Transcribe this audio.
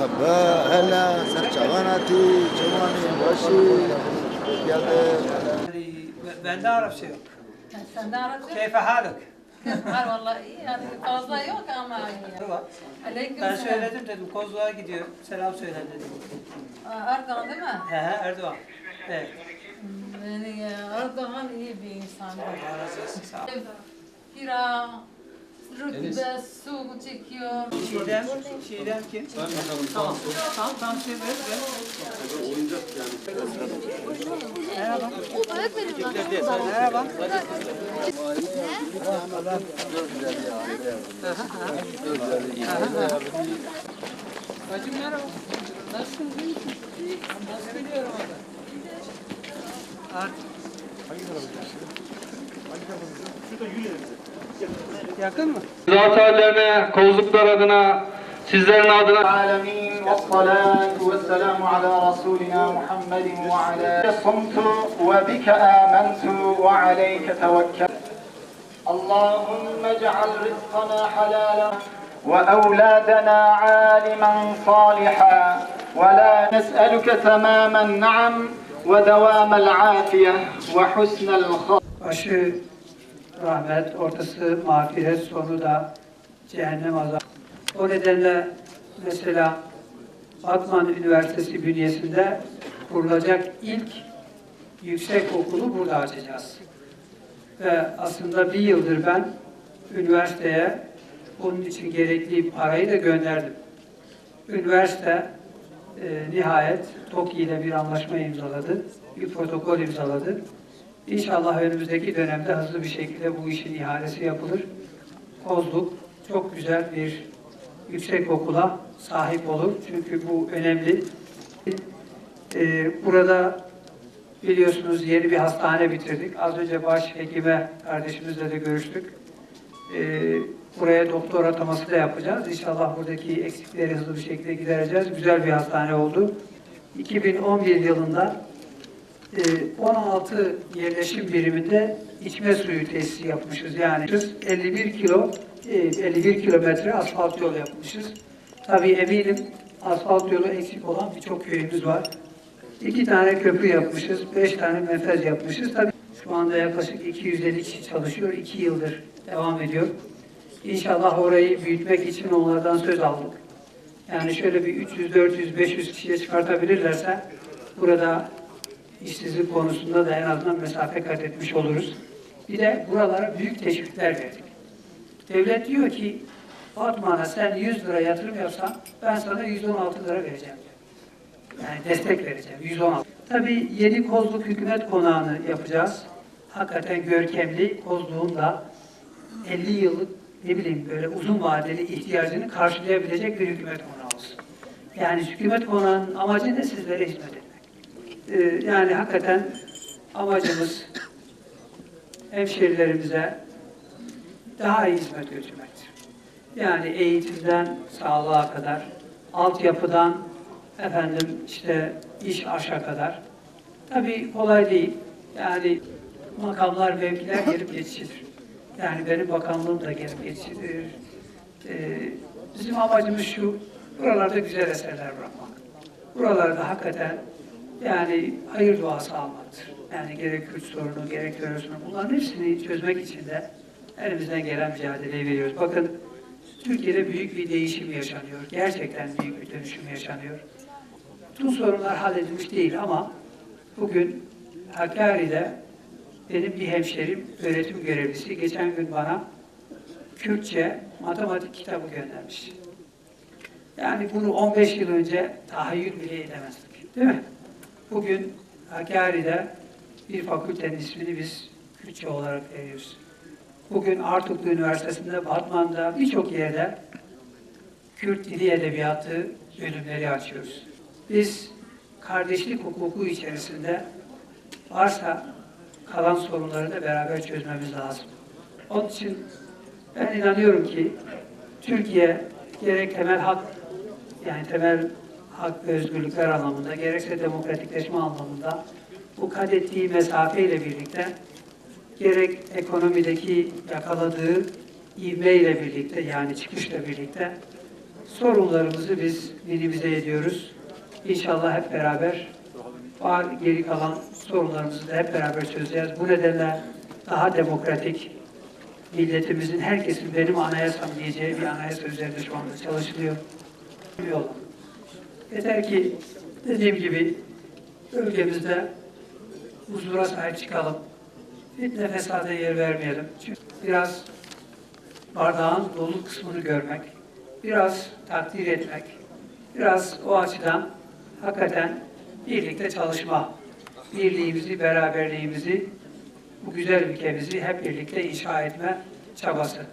مرحبا هلا سرچواناتي جواني باشي geldi. Yani bende Arapça yok. Sen de Arapça? Keyfe halık? Var vallahi iyi. Yani fazla yok ama iyi. Var. Aleyküm Ben selam. söyledim dedim Kozluğa gidiyor. Selam söyle dedim. Aa, Erdoğan değil mi? He he Erdoğan. Evet. Yani e, Erdoğan iyi bir insan. Allah razı olsun. Sağ ol. Kira, rütbe, su çekiyor. Şidem, Şidem kim? Tamam. Tamam, tamam şey ver, ver. Merhaba. Merhaba. Bacım merhaba. Nasılsın? Nasıl gidiyorum orada? Artık. yakın sizlerin adına اللهم اجعل رزقنا حلالا واولادنا عالما صالحا ولا نسالك تمام النعم ودوام العافيه وحسن الخاتمه rahmet, ortası mağfiret, sonu da cehennem azabı. O nedenle mesela Batman Üniversitesi bünyesinde kurulacak ilk yüksek okulu burada açacağız. Ve aslında bir yıldır ben üniversiteye bunun için gerekli parayı da gönderdim. Üniversite e, nihayet TOKİ ile bir anlaşma imzaladı, bir protokol imzaladı. İnşallah önümüzdeki dönemde hızlı bir şekilde bu işin ihalesi yapılır. Kozluk çok güzel bir yüksek okula sahip olur. Çünkü bu önemli. Ee, burada biliyorsunuz yeni bir hastane bitirdik. Az önce baş hekime kardeşimizle de görüştük. Ee, buraya doktor ataması da yapacağız. İnşallah buradaki eksikleri hızlı bir şekilde gidereceğiz. Güzel bir hastane oldu. 2011 yılında 16 yerleşim biriminde içme suyu tesisi yapmışız. Yani 51 kilo, e, 51 kilometre asfalt yol yapmışız. Tabii eminim asfalt yolu eksik olan birçok köyümüz var. İki tane köprü yapmışız, beş tane menfez yapmışız. Tabii şu anda yaklaşık 250 kişi çalışıyor, iki yıldır devam ediyor. İnşallah orayı büyütmek için onlardan söz aldık. Yani şöyle bir 300, 400, 500 kişiye çıkartabilirlerse burada işsizlik konusunda da en azından mesafe kat etmiş oluruz. Bir de buralara büyük teşvikler verdik. Devlet diyor ki Batman'a sen 100 lira yatırım yapsan ben sana 116 lira vereceğim. Yani destek vereceğim 116. Tabii yeni Kozluk Hükümet Konağı'nı yapacağız. Hakikaten görkemli Kozluk'un da 50 yıllık ne bileyim böyle uzun vadeli ihtiyacını karşılayabilecek bir hükümet konağı olsun. Yani hükümet konağının amacı ne sizlere hizmet etmek. Ee, yani hakikaten amacımız hemşerilerimize daha iyi hizmet götürmektir. Yani eğitimden sağlığa kadar, altyapıdan efendim işte iş aşa kadar. Tabii kolay değil. Yani makamlar, mevkiler gelip geçicidir. Yani benim bakanlığım da gelip geçicidir. Ee, bizim amacımız şu, buralarda güzel eserler bırakmak. Buralarda hakikaten yani hayır duası almaktır. Yani gerek Kürt sorunu, gerek terör sorunu bunların hepsini çözmek için de elimizden gelen mücadeleyi veriyoruz. Bakın Türkiye'de büyük bir değişim yaşanıyor. Gerçekten büyük bir dönüşüm yaşanıyor. Tüm sorunlar halledilmiş değil ama bugün Hakkari'de benim bir hemşerim öğretim görevlisi geçen gün bana Kürtçe matematik kitabı göndermiş. Yani bunu 15 yıl önce tahayyül bile edemezdik. Değil mi? Bugün Hakkari'de bir fakültenin ismini biz Kürtçe olarak veriyoruz. Bugün Artuklu Üniversitesi'nde, Batman'da birçok yerde Kürt Dili Edebiyatı bölümleri açıyoruz. Biz kardeşlik hukuku içerisinde varsa kalan sorunları da beraber çözmemiz lazım. Onun için ben inanıyorum ki Türkiye gerek temel hak yani temel hak ve özgürlükler anlamında gerekse demokratikleşme anlamında bu kat ettiği mesafeyle birlikte gerek ekonomideki yakaladığı ivmeyle birlikte yani çıkışla birlikte sorunlarımızı biz minimize ediyoruz. İnşallah hep beraber var geri kalan sorunlarımızı da hep beraber çözeceğiz. Bu nedenle daha demokratik, milletimizin herkesin benim anayasam diyeceği bir anayasa üzerinde şu anda çalışılıyor. Bir yol. Yeter ki dediğim gibi ülkemizde huzura sahip çıkalım. Fitne fesada yer vermeyelim. Çünkü biraz bardağın dolu kısmını görmek, biraz takdir etmek, biraz o açıdan hakikaten birlikte çalışma, birliğimizi, beraberliğimizi, bu güzel ülkemizi hep birlikte inşa etme çabası.